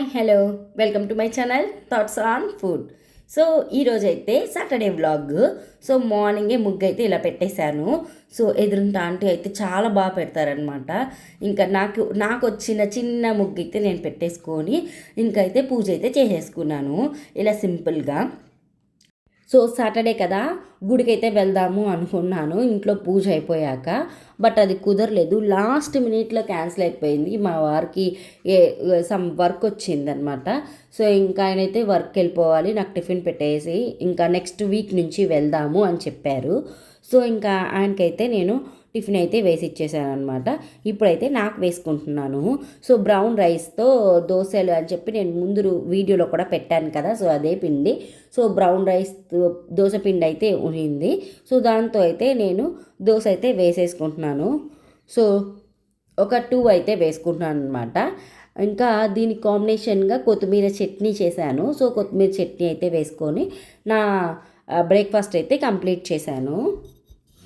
Hi hello. Welcome to my channel thoughts on food. So ఈరోజైతే Saturday vlog. So మార్నింగే ముగ్గు అయితే ఇలా పెట్టేశాను. సో ఎదురుంట ఆంటీ అయితే చాలా బాగా పెడతారనమాట ఇంకా నాకు నాకు వచ్చిన చిన్న ముగ్గు అయితే నేను పెట్టేసుకొని ఇంకైతే పూజ అయితే చేసేసుకున్నాను. ఇలా సింపుల్గా. సో సాటర్డే కదా గుడికైతే వెళ్దాము అనుకున్నాను. ఇంట్లో పూజ అయిపోయాక బట్ అది కుదరలేదు. లాస్ట్ మినిట్లో క్యాన్సిల్ అయిపోయింది. మా వారికి ఏ సమ్ వర్క్ వచ్చిందనమాట. సో ఇంకా ఆయనైతే వర్క్ వెళ్ళిపోవాలి నాకు టిఫిన్ పెట్టేసి ఇంకా నెక్స్ట్ వీక్ నుంచి వెళ్దాము అని చెప్పారు. సో ఇంకా ఆయనకైతే నేను టిఫిన్ అయితే వేసి ఇచ్చేసాను అనమాట ఇప్పుడైతే నాకు వేసుకుంటున్నాను. సో బ్రౌన్ రైస్తో దోశలు అని చెప్పి నేను ముందు వీడియోలో కూడా పెట్టాను కదా సో అదే పిండి. సో బ్రౌన్ రైస్ దోశ పిండి అయితే ఉనింది. సో దాంతో అయితే నేను దోశ అయితే వేసేసుకుంటున్నాను. సో ఒక టూ అయితే వేసుకుంటున్నాను అనమాట ఇంకా దీని కాంబినేషన్గా కొత్తిమీర చట్నీ చేశాను. సో కొత్తిమీర చట్నీ అయితే వేసుకొని నా బ్రేక్ఫాస్ట్ అయితే కంప్లీట్ చేశాను.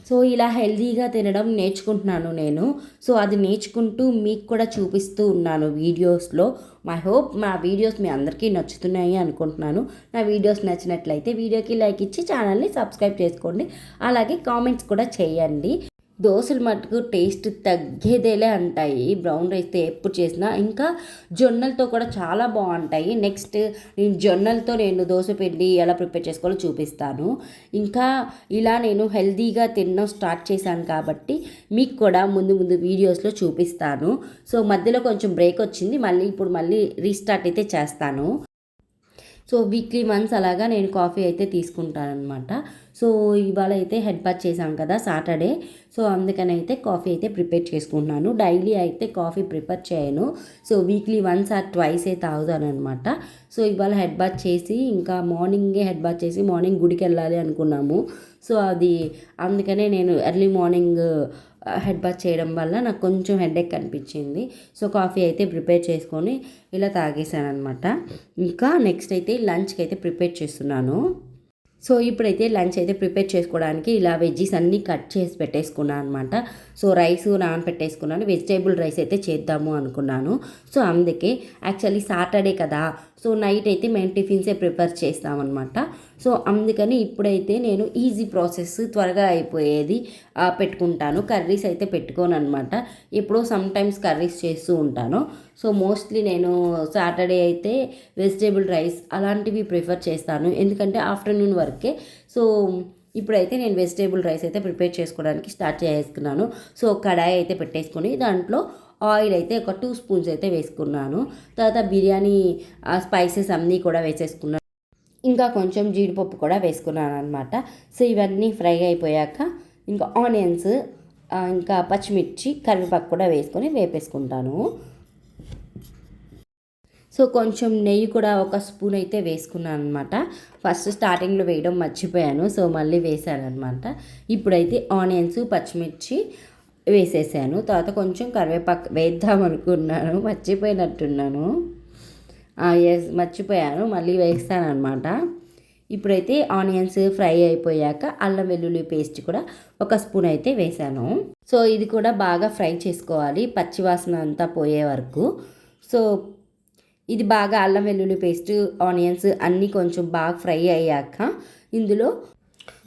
సో ఇలా హెల్తీగా తినడం నేర్చుకుంటున్నాను నేను. సో అది నేర్చుకుంటూ మీకు కూడా చూపిస్తూ ఉన్నాను వీడియోస్లో. మై హోప్ మా వీడియోస్ మీ అందరికీ నచ్చుతున్నాయి అనుకుంటున్నాను. నా వీడియోస్ నచ్చినట్లయితే వీడియోకి లైక్ ఇచ్చి ఛానల్ని సబ్స్క్రైబ్ చేసుకోండి. అలాగే కామెంట్స్ కూడా చేయండి. దోశలు మటుకు టేస్ట్ తగ్గేదేలే అంటాయి. బ్రౌన్ రైస్తో ఎప్పుడు చేసినా ఇంకా జొన్నలతో కూడా చాలా బాగుంటాయి. నెక్స్ట్ నేను జొన్నలతో నేను దోశ పిండి ఎలా ప్రిపేర్ చేసుకోవాలో చూపిస్తాను. ఇంకా ఇలా నేను హెల్తీగా తినడం స్టార్ట్ చేశాను కాబట్టి మీకు కూడా ముందు ముందు వీడియోస్లో చూపిస్తాను. సో మధ్యలో కొంచెం బ్రేక్ వచ్చింది. మళ్ళీ ఇప్పుడు మళ్ళీ రీస్టార్ట్ అయితే చేస్తాను. సో వీక్లీ వన్స్ అలాగా నేను కాఫీ అయితే తీసుకుంటానమాట సో ఇవాళ అయితే హెడ్ బాత్ చేశాం కదా సాటర్డే. సో అందుకని అయితే కాఫీ అయితే ప్రిపేర్ చేసుకుంటున్నాను. డైలీ అయితే కాఫీ ప్రిపేర్ చేయను. So weekly once or twice అయితే తాగుతాను అనమాట సో ఇవాళ హెడ్ బాత్ చేసి ఇంకా మార్నింగే హెడ్ బాత్ చేసి మార్నింగ్ గుడికి వెళ్ళాలి అనుకున్నాము. సో అది అందుకనే నేను ఎర్లీ మార్నింగ్ హెడ్ బాత్ చేయడం వల్ల నాకు కొంచెం హెడేక్ అనిపించింది సో కాఫీ అయితే ప్రిపేర్ చేసుకొని ఇలా తాగేసాను అనమాట ఇంకా నెక్స్ట్ అయితే లంచ్కి అయితే ప్రిపేర్ చేస్తున్నాను. సో ఇప్పుడైతే లంచ్ అయితే ప్రిపేర్ చేసుకోవడానికి ఇలా వెజ్జీస్ అన్నీ కట్ చేసి పెట్టేసుకున్నాను అనమాట సో రైస్ నానబెట్టేసుకున్నాను వెజిటేబుల్ రైస్ అయితే చేద్దాము అనుకున్నాను. సో అందుకే యాక్చువల్లీ సాటర్డే కదా. సో నైట్ అయితే మేము టిఫిన్సే ప్రిపేర్ చేస్తామన్నమాట. సో అందుకని ఇప్పుడైతే నేను ఈజీ ప్రాసెస్ త్వరగా అయిపోయేది పెట్టుకుంటాను. కర్రీస్ అయితే పెట్టుకోను అనమాట ఎప్పుడో సమ్ టైమ్స్ కర్రీస్ చేస్తూ ఉంటాను. సో మోస్ట్లీ నేను సాటర్డే అయితే వెజిటేబుల్ రైస్ అలాంటివి ప్రిఫర్ చేస్తాను. ఎందుకంటే ఆఫ్టర్నూన్ వరకే. సో ఇప్పుడైతే నేను వెజిటేబుల్ రైస్ అయితే ప్రిపేర్ చేసుకోవడానికి స్టార్ట్ చేసుకున్నాను సో కడాయి అయితే పెట్టేసుకొని దాంట్లో ఆయిల్ అయితే ఒక టూ స్పూన్స్ అయితే వేసుకున్నాను. తర్వాత బిర్యానీ స్పైసెస్ అన్నీ కూడా వేసేసుకున్నాను ఇంకా కొంచెం జీడిపప్పు కూడా వేసుకున్నాను అనమాట సో ఇవన్నీ ఫ్రై అయిపోయాక ఇంకా ఆనియన్స్ ఇంకా పచ్చిమిర్చి కరివేపాకు కూడా వేసుకొని వేపేసుకుంటాను. సో కొంచెం నెయ్యి కూడా ఒక స్పూన్ అయితే వేసుకున్నాను అనమాట ఫస్ట్ స్టార్టింగ్లో వేయడం మర్చిపోయాను సో మళ్ళీ వేసాను అనమాట ఇప్పుడైతే ఆనియన్స్ పచ్చిమిర్చి వేసేసాను. తర్వాత కొంచెం కరివేపాకు వేద్దాం అనుకున్నాను మర్చిపోయినట్టున్నాను. ఎస్ మర్చిపోయాను మళ్ళీ వేస్తాను అనమాట ఇప్పుడైతే ఆనియన్స్ ఫ్రై అయిపోయాక అల్లం వెల్లుల్లి పేస్ట్ కూడా ఒక స్పూన్ అయితే వేసాను సో ఇది కూడా బాగా ఫ్రై చేసుకోవాలి పచ్చివాసన అంతా పోయే వరకు. సో ఇది బాగా అల్లం వెల్లుల్లి పేస్ట్ ఆనియన్స్ అన్నీ కొంచెం బాగా ఫ్రై అయ్యాక ఇందులో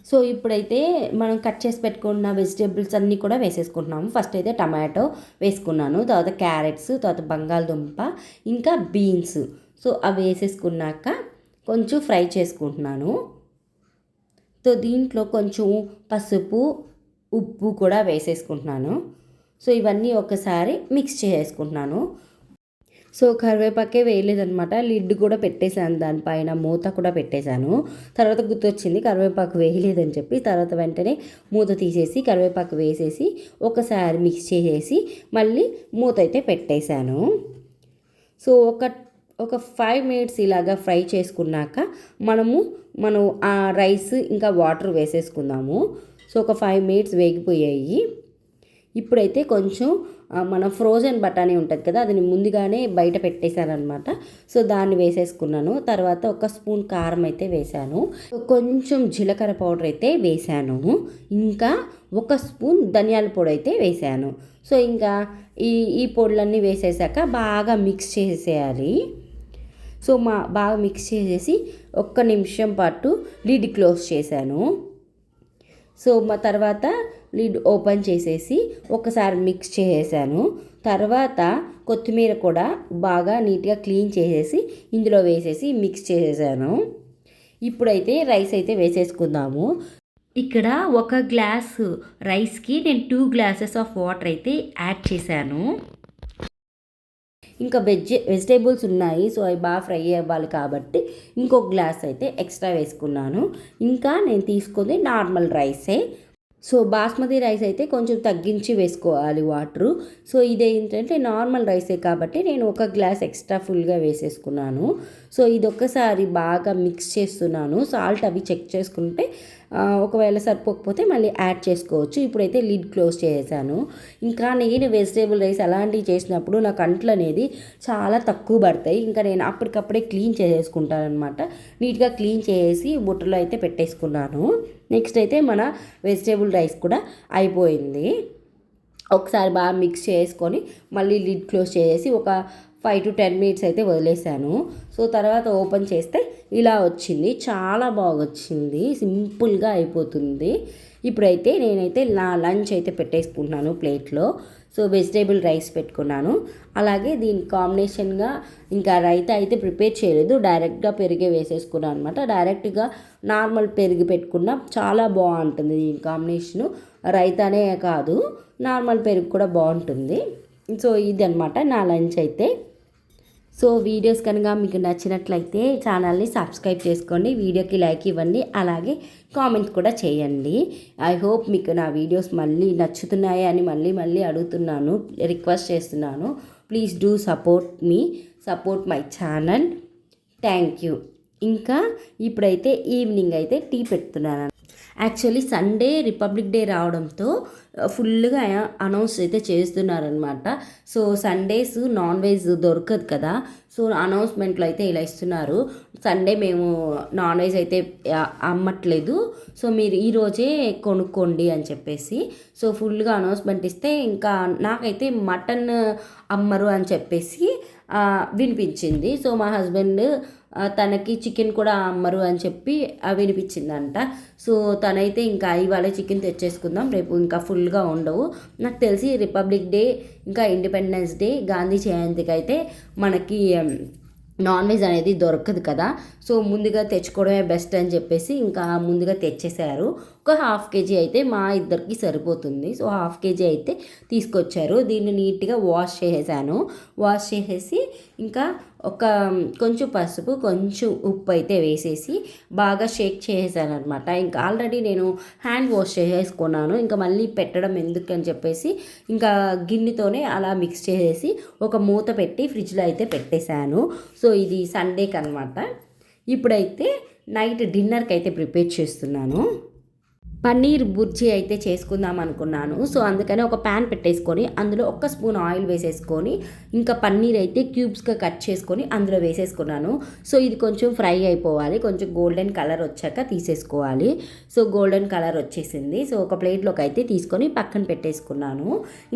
సో ఇప్పుడైతే మనం కట్ చేసి పెట్టుకున్న వెజిటేబుల్స్ అన్నీ కూడా వేసేసుకుంటున్నాము. ఫస్ట్ అయితే టమాటో వేసుకున్నాను తర్వాత క్యారెట్స్ తర్వాత బంగాళదుంప ఇంకా బీన్స్. సో అవి వేసేసుకున్నాక కొంచెం ఫ్రై చేసుకుంటున్నాను. సో దీంట్లో కొంచెం పసుపు ఉప్పు కూడా వేసేసుకుంటున్నాను. సో ఇవన్నీ ఒకసారి మిక్స్ చేసుకుంటున్నాను. సో కరివేపాకే వేయలేదనమాట లిడ్ కూడా పెట్టేశాను దానిపైన మూత కూడా పెట్టేశాను. తర్వాత గుర్తొచ్చింది కరివేపాకు వేయలేదని చెప్పి తర్వాత వెంటనే మూత తీసేసి కరివేపాకు వేసేసి ఒకసారి మిక్స్ చేసేసి మళ్ళీ మూత అయితే పెట్టేశాను. సో ఒక ఒక ఫైవ్ మినిట్స్ ఇలాగా ఫ్రై చేసుకున్నాక మనము మనం ఆ రైస్ ఇంకా వాటర్ వేసేసుకుందాము. సో ఒక ఫైవ్ మినిట్స్ వేగిపోయాయి. ఇప్పుడైతే కొంచెం మన ఫ్రోజన్ బఠానీ ఉంటుంది కదా అది ముందుగానే బయట పెట్టేశానమాట సో దాన్ని వేసేసుకున్నాను. తర్వాత ఒక స్పూన్ కారం అయితే వేశాను. కొంచెం జీలకర్ర పౌడర్ అయితే వేశాను. ఇంకా ఒక స్పూన్ ధనియాల పొడి అయితే వేశాను. సో ఇంకా ఈ ఈ పొడులన్నీ వేసేసాక బాగా మిక్స్ చేసేయాలి. సో మా బాగా మిక్స్ చేసేసి ఒక్క నిమిషం పాటు లిడ్ క్లోజ్ చేశాను. సో మా తర్వాత లిడ్ ఓపెన్ చేసేసి ఒకసారి మిక్స్ చేసేసాను. తర్వాత కొత్తిమీర కూడా బాగా నీట్గా క్లీన్ చేసేసి ఇందులో వేసేసి మిక్స్ చేసేసాను. ఇప్పుడైతే రైస్ అయితే వేసేసుకుందాము. ఇక్కడ ఒక గ్లాస్ రైస్కి నేను టూ గ్లాసెస్ ఆఫ్ వాటర్ అయితే యాడ్ చేశాను. ఇంకా వెజ్ వెజిటేబుల్స్ ఉన్నాయి సో అవి బాగా ఫ్రై అవ్వాలి కాబట్టి ఇంకొక గ్లాస్ అయితే ఎక్స్ట్రా వేసుకున్నాను. ఇంకా నేను తీసుకుంది నార్మల్ రైసే సో బాస్మతి రైస్ అయితే కొంచెం తగ్గించి వేసుకోవాలి వాటరు. సో ఇదేంటంటే నార్మల్ రైసే కాబట్టి నేను ఒక గ్లాస్ ఎక్స్ట్రా ఫుల్గా వేసేసుకున్నాను. సో ఇది ఒక్కసారి బాగా మిక్స్ చేస్తున్నాను. సాల్ట్ అవి చెక్ చేసుకుంటే ఒకవేళ సరిపోకపోతే మళ్ళీ యాడ్ చేసుకోవచ్చు. ఇప్పుడైతే లిడ్ క్లోజ్ చేశాను ఇంకా నేను వెజిటేబుల్ రైస్ అలాంటివి చేసినప్పుడు నా కంట్లు అనేది చాలా తక్కువ పడతాయి. ఇంకా నేను అప్పటికప్పుడే క్లీన్ చేసేసుకుంటాను అనమాట నీట్గా క్లీన్ చేసి బుట్టలో అయితే పెట్టేసుకున్నాను. నెక్స్ట్ అయితే మన వెజిటేబుల్ రైస్ కూడా అయిపోయింది. ఒకసారి బాగా మిక్స్ చేసుకొని మళ్ళీ లిడ్ క్లోజ్ చేసి ఒక ఫైవ్ టు టెన్ మినిట్స్ అయితే వదిలేసాను. సో తర్వాత ఓపెన్ చేస్తే ఇలా వచ్చింది. చాలా బాగా వచ్చింది. సింపుల్గా అయిపోతుంది. ఇప్పుడైతే నేనైతే నా లంచ్ అయితే పెట్టేసుకుంటున్నాను ప్లేట్లో. సో వెజిటేబుల్ రైస్ పెట్టుకున్నాను. అలాగే దీని కాంబినేషన్గా ఇంకా రైతా అయితే ప్రిపేర్ చేయలేదు. డైరెక్ట్గా పెరిగే వేసేసుకున్నాను అనమాట డైరెక్ట్గా నార్మల్ పెరుగు పెట్టుకున్నా చాలా బాగుంటుంది దీని కాంబినేషను. రైతానే కాదు నార్మల్ పెరుగు కూడా బాగుంటుంది. సో ఇది అనమాట నా లంచ్ అయితే. సో వీడియోస్ కనుక మీకు నచ్చినట్లయితే ఛానల్ని సబ్స్క్రైబ్ చేసుకోండి వీడియోకి లైక్ ఇవ్వండి అలాగే కామెంట్ కూడా చేయండి. ఐ హోప్ మీకు నా వీడియోస్ మళ్ళీ నచ్చుతున్నాయి అని మళ్ళీ మళ్ళీ అడుగుతున్నాను రిక్వెస్ట్ చేస్తున్నాను. Please do support me support my channel thank you ఇంకా ఇప్పుడైతే ఈవినింగ్ అయితే టీ పెడుతున్నాను. యాక్చువల్లీ సండే రిపబ్లిక్ డే రావడంతో uh, ఫుల్గా అనౌన్స్ uh, అయితే చేస్తున్నారనమాట సో సండేస్ నాన్ వెజ్ దొరకదు కదా. సో అనౌన్స్మెంట్లో అయితే ఇలా ఇస్తున్నారు. సండే మేము నాన్ వెజ్ అయితే uh, అమ్మట్లేదు. సో మీరు ఈరోజే కొనుక్కోండి అని చెప్పేసి సో ఫుల్గా అనౌన్స్మెంట్ ఇస్తే ఇంకా నాకైతే మటన్ అమ్మరు అని చెప్పేసి వినిపించింది. సో మా హస్బెండ్ తనకి చికెన్ కూడా అమ్మరు అని చెప్పి వినిపించిందంట. సో తనైతే ఇంకా ఇవాళ చికెన్ తెచ్చేసుకుందాం. రేపు ఇంకా ఫుల్గా ఉండవు. నాకు తెలిసి రిపబ్లిక్ డే ఇంకా ఇండిపెండెన్స్ డే గాంధీ జయంతికి అయితే మనకి నాన్ వెజ్ అనేది దొరకదు కదా. సో ముందుగా తెచ్చుకోవడమే బెస్ట్ అని చెప్పేసి ఇంకా ముందుగా తెచ్చేసారు. ఒక హాఫ్ కేజీ అయితే మా ఇద్దరికి సరిపోతుంది. సో హాఫ్ కేజీ అయితే తీసుకొచ్చారు. దీన్ని నీట్గా వాష్ చేసేసాను. వాష్ చేసేసి ఇంకా ఒక కొంచెం పసుపు కొంచెం ఉప్పు అయితే వేసేసి బాగా షేక్ చేసేసాను అనమాట ఇంకా ఆల్రెడీ నేను హ్యాండ్ వాష్ చేసేసుకున్నాను. ఇంకా మళ్ళీ పెట్టడం ఎందుకు అని చెప్పేసి ఇంకా గిన్నెతోనే అలా మిక్స్ చేసేసి ఒక మూత పెట్టి ఫ్రిడ్జ్లో అయితే పెట్టేశాను. సో ఇది సండేకి అనమాట ఇప్పుడైతే నైట్ డిన్నర్కి అయితే ప్రిపేర్ చేస్తున్నాను. పన్నీర్ బుర్జీ అయితే చేసుకుందాం అనుకున్నాను. సో అందుకని ఒక ప్యాన్ పెట్టేసుకొని అందులో ఒక్క స్పూన్ ఆయిల్ వేసేసుకొని ఇంకా పన్నీర్ అయితే క్యూబ్స్గా కట్ చేసుకొని అందులో వేసేసుకున్నాను. సో ఇది కొంచెం ఫ్రై అయిపోవాలి. కొంచెం గోల్డెన్ కలర్ వచ్చాక తీసేసుకోవాలి. సో గోల్డెన్ కలర్ వచ్చేసింది. సో ఒక ప్లేట్లోకి అయితే తీసుకొని పక్కన పెట్టేసుకున్నాను.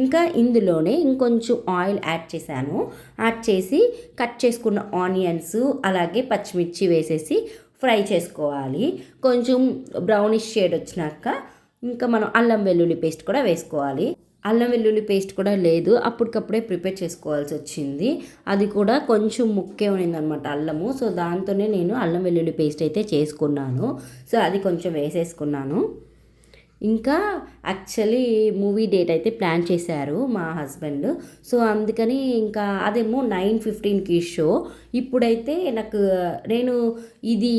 ఇంకా ఇందులోనే ఇంకొంచెం ఆయిల్ యాడ్ చేశాను. యాడ్ చేసి కట్ చేసుకున్న ఆనియన్స్ అలాగే పచ్చిమిర్చి వేసేసి ఫ్రై చేసుకోవాలి. కొంచెం బ్రౌనిష్ షేడ్ వచ్చినాక ఇంకా మనం అల్లం వెల్లుల్లి పేస్ట్ కూడా వేసుకోవాలి. అల్లం వెల్లుల్లి పేస్ట్ కూడా లేదు. అప్పటికప్పుడే ప్రిపేర్ చేసుకోవాల్సి వచ్చింది. అది కూడా కొంచెం ముక్కే ఉన్నిందనమాట అల్లము. సో దాంతోనే నేను అల్లం వెల్లుల్లి పేస్ట్ అయితే చేసుకున్నాను. సో అది కొంచెం వేసేసుకున్నాను. ఇంకా యాక్చువల్లీ మూవీ డేట్ అయితే ప్లాన్ చేశారు మా హస్బెండ్ సో అందుకని ఇంకా అదేమో నైన్ ఫిఫ్టీన్కి షో ఇప్పుడైతే నాకు నేను ఇది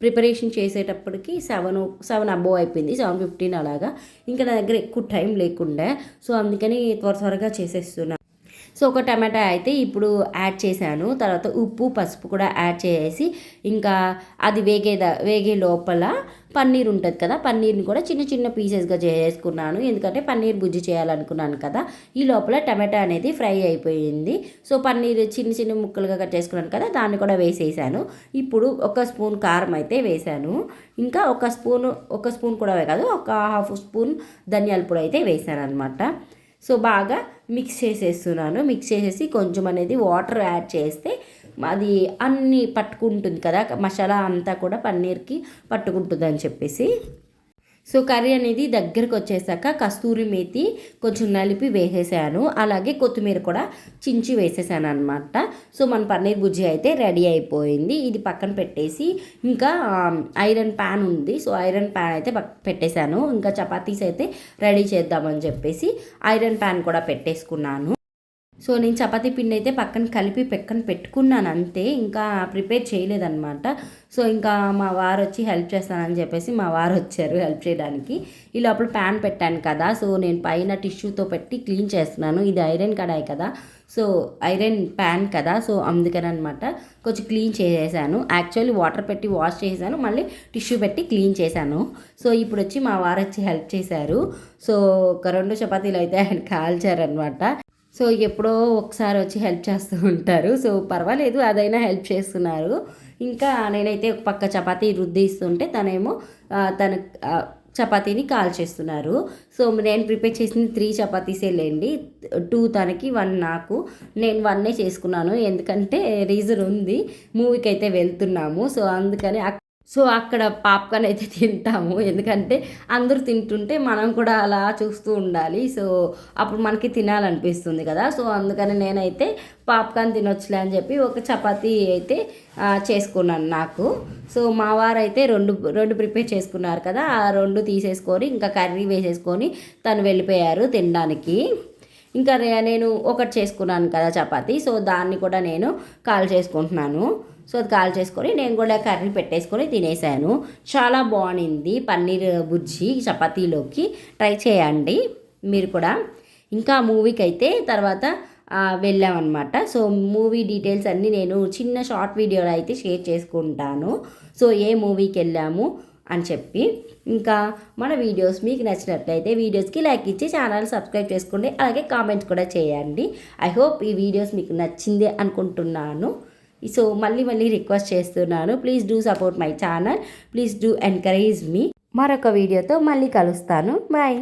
ప్రిపరేషన్ చేసేటప్పటికి సెవెన్ సెవెన్ అబోవ్ అయిపోయింది సెవెన్ ఫిఫ్టీన్ అలాగా. ఇంకా నా దగ్గర ఎక్కువ టైం లేకుండే. సో అందుకని త్వర త్వరగా చేసేస్తున్నా. సో ఒక టమాటా అయితే ఇప్పుడు యాడ్ చేశాను. తర్వాత ఉప్పు పసుపు కూడా యాడ్ చేసి ఇంకా అది వేగేద వేగే లోపల పన్నీర్ ఉంటుంది కదా పన్నీర్ని కూడా చిన్న చిన్న పీసెస్గా చేసుకున్నాను. ఎందుకంటే పన్నీర్ బుజ్జి చేయాలనుకున్నాను కదా ఈ లోపల టమాటా అనేది ఫ్రై అయిపోయింది. సో పన్నీర్ చిన్న చిన్న ముక్కలుగా కట్ చేసుకున్నాను కదా దాన్ని కూడా వేసేసాను. ఇప్పుడు ఒక స్పూన్ కారం అయితే వేసాను. ఇంకా ఒక స్పూన్ ఒక స్పూన్ కూడా కాదు ఒక హాఫ్ స్పూన్ ధనియాల పొడి అయితే వేసాను అనమాట సో బాగా మిక్స్ చేసేస్తున్నాను. మిక్స్ చేసేసి కొంచెం అనేది వాటర్ యాడ్ చేస్తే అది అన్ని పట్టుకుంటుంది కదా మసాలా అంతా కూడా పన్నీర్కి పట్టుకుంటుంది అని చెప్పేసి. సో కర్రీ అనేది దగ్గరకు వచ్చేసాక కస్తూరి మేతి కొంచెం నలిపి వేసేసాను. అలాగే కొత్తిమీర కూడా చించి వేసేసాను అనమాట సో మన పన్నీర్ బుజ్జి అయితే రెడీ అయిపోయింది. ఇది పక్కన పెట్టేసి ఇంకా ఐరన్ ప్యాన్ ఉంది. సో ఐరన్ ప్యాన్ అయితే పెట్టేశాను. ఇంకా చపాతీస్ అయితే రెడీ చేద్దామని చెప్పేసి ఐరన్ ప్యాన్ కూడా పెట్టేసుకున్నాను. సో నేను చపాతీ పిండి అయితే పక్కన కలిపి పక్కన పెట్టుకున్నాను అంతే. ఇంకా ప్రిపేర్ చేయలేదన్నమాట. సో ఇంకా మా వారు వచ్చి హెల్ప్ చేస్తానని చెప్పేసి మా వారు వచ్చారు హెల్ప్ చేయడానికి. ఈ లోపల ప్యాన్ పెట్టాను కదా సో నేను పైన టిష్యూతో పెట్టి క్లీన్ చేస్తున్నాను. ఇది ఐరన్ కడాయి కదా సో ఐరన్ ప్యాన్ కదా సో అందుకని అనమాట కొంచెం క్లీన్ చేసేసాను. యాక్చువల్లీ వాటర్ పెట్టి వాష్ చేశాను మళ్ళీ టిష్యూ పెట్టి క్లీన్ చేశాను. సో ఇప్పుడు వచ్చి మా వారు వచ్చి హెల్ప్ చేశారు. సో ఒక రెండు చపాతీలు అయితే ఆయన కాల్చారనమాట సో ఎప్పుడో ఒకసారి వచ్చి హెల్ప్ చేస్తూ ఉంటారు. సో పర్వాలేదు అదైనా హెల్ప్ చేస్తున్నారు. ఇంకా నేనైతే ఒక పక్క చపాతీ రుద్ది ఇస్తుంటే తనేమో తన చపాతీని కాల్ చేస్తున్నారు. సో నేను ప్రిపేర్ చేసింది త్రీ చపాతీసే లేండి. టూ తనకి వన్ నాకు. నేను వన్నే చేసుకున్నాను. ఎందుకంటే రీజన్ ఉంది. మూవీకి అయితే వెళ్తున్నాము. సో అందుకని సో అక్కడ పాప్కార్న్ అయితే తింటాము. ఎందుకంటే అందరూ తింటుంటే మనం కూడా అలా చూస్తూ ఉండాలి. సో అప్పుడు మనకి తినాలనిపిస్తుంది కదా. సో అందుకని నేనైతే పాప్కార్న్ తినొచ్చులే అని చెప్పి ఒక చపాతీ అయితే చేసుకున్నాను నాకు. సో మా వారు అయితే రెండు రెండు ప్రిపేర్ చేసుకున్నారు కదా. ఆ రెండు తీసేసుకొని ఇంకా కర్రీ వేసేసుకొని తను వెళ్ళిపోయారు తినడానికి. ఇంకా నేను ఒకటి చేసుకున్నాను కదా చపాతీ. సో దాన్ని కూడా నేను కాల్ చేసుకుంటున్నాను. సో అది కాల్ చేసుకొని నేను కూడా కర్రీ పెట్టేసుకొని తినేసాను. చాలా బాగుంది పన్నీర్ బుజ్జి చపాతీలోకి. ట్రై చేయండి మీరు కూడా. ఇంకా మూవీకి అయితే తర్వాత వెళ్ళామన్నమాట. సో మూవీ డీటెయిల్స్ అన్నీ నేను చిన్న షార్ట్ వీడియోలో అయితే షేర్ చేసుకుంటాను. సో ఏ మూవీకి వెళ్ళాము అని చెప్పి. ఇంకా మన వీడియోస్ మీకు నచ్చినట్లయితే వీడియోస్కి లైక్ ఇచ్చి ఛానల్ సబ్స్క్రైబ్ చేసుకోండి. అలాగే కామెంట్స్ కూడా చేయండి. ఐ హోప్ ఈ వీడియోస్ మీకు నచ్చింది అనుకుంటున్నాను. సో మళ్ళీ మళ్ళీ రిక్వెస్ట్ చేస్తున్నాను. Please do support my channel please do encourage me మరొక వీడియోతో మళ్ళీ కలుస్తాను. బాయ్